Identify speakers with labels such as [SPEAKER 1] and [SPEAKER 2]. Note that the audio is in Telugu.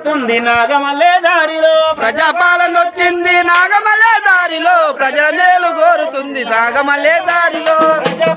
[SPEAKER 1] వస్తుంది నాగమల్లే దారిలో.
[SPEAKER 2] ప్రజాపాలన వచ్చింది నాగమల్లే దారిలో. ప్రజల మేలు కోరుతుంది నాగమల్లే దారిలో.
[SPEAKER 1] ప్రజా